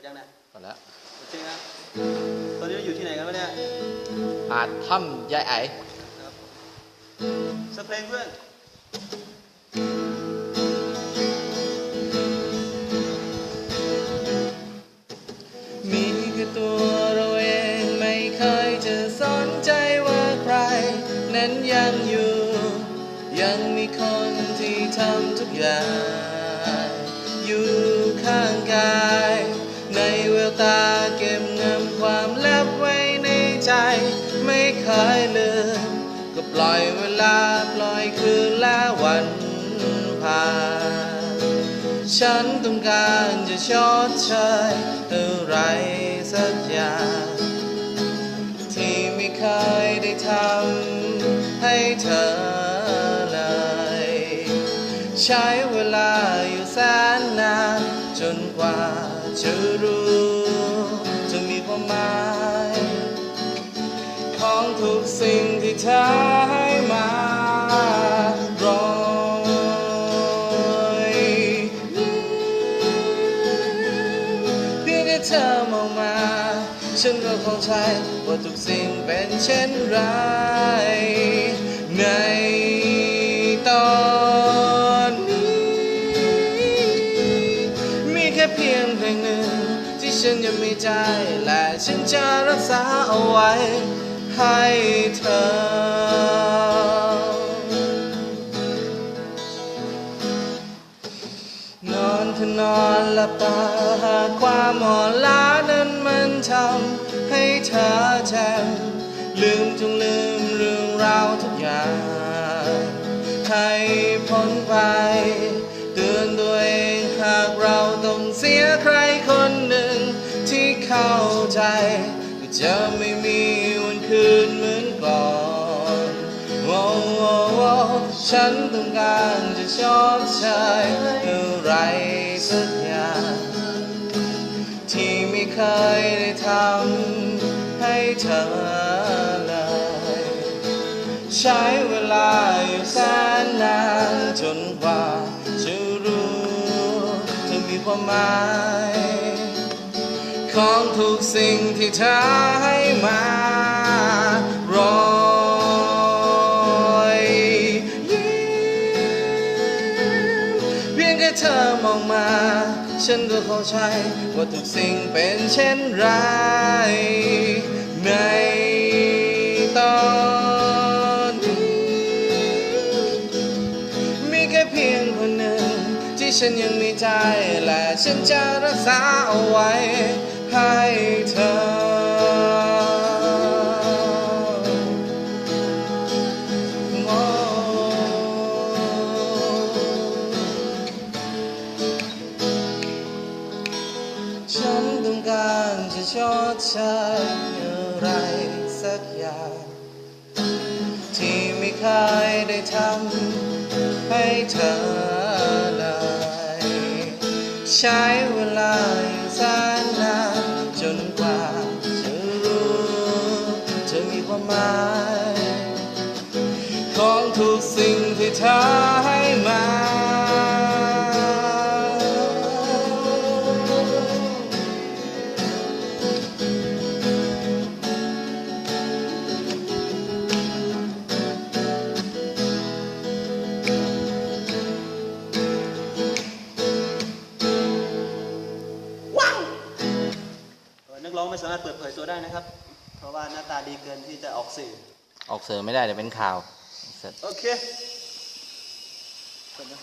ดยังนะก่อนแล้วโอเคนะตอนนี้เราอยู่ที่ไหนกันวะเนี่ยอาจถ้ำยายไอครับสักเพลงเพื่อนมีแค่ตัวเราเองไม่เคยจะสนใจว่าใคร นั้นยังอยู่ ยังมีคนที่ทำทุกอย่าง อยู่ข้างกาย ยลืม ก็ปล่อยเวลาปล่อยคืนและวันผ่านฉันต้องการจะชดเชยอะไรสักอย่าง ที่ไม่เคยได้ทำให้เธอเลย ใช้เวลาอยู่แสนนาน จนกว่าจะรู้ ทุกสิ่งที่เธอให้มารอยเพียงแค่เธอมองมา ฉันก็เข้าใจว่าทุกสิ่งเป็นเช่นไรในตอนนี้ มีแค่เพียงเพลงหนึ่งที่ฉันยังมีใจและฉันจะรักษาเอาไว้ ให้เธอ นอนเธอนอนหลับตาหาความอ่อนล้านั้นมันทำให้เธอแจ่มลืมจงลืมเรื่องราวทุกอย่างให้พ้นไปเตือนตัวเองหากเราต้องเสียใครคนหนึ่งที่เข้าใจก็จะไม่มี คืนเหมือนก่อนโอ้โอ้โอ้ฉันต้องการจะชดเชยอะไรสักอย่างที่ไม่เคยได้ทำให้เธอเลย ใช้เวลาอยู่แสนนานจนกว่าจะรู้จะมีความหมายของทุกสิ่งที่เธอให้มา มองมา ฉันก็เข้าใจว่าทุกสิ่งเป็นเช่นไร ในตอนนี้มีแค่เพียงคนหนึ่ง ที่ฉันยังมีใจ และฉันจะรักษาเอาไว้ ดเชยอะไรสักอย่าง ที่ไม่เคยได้ทำให้เธอเลยใช้เวลาอยู่แสนนานจนกว่าจะรู้จะมีความหมาย ของทุกสิ่งที่เธอให้ สามารถเปิดเผยตัวได้นะครับ เพราะว่าหน้าตาดีเกินที่จะออกสื่อ ออกเสริมไม่ได้เดี๋ยวเป็นข่าว โอเคเปิดนะ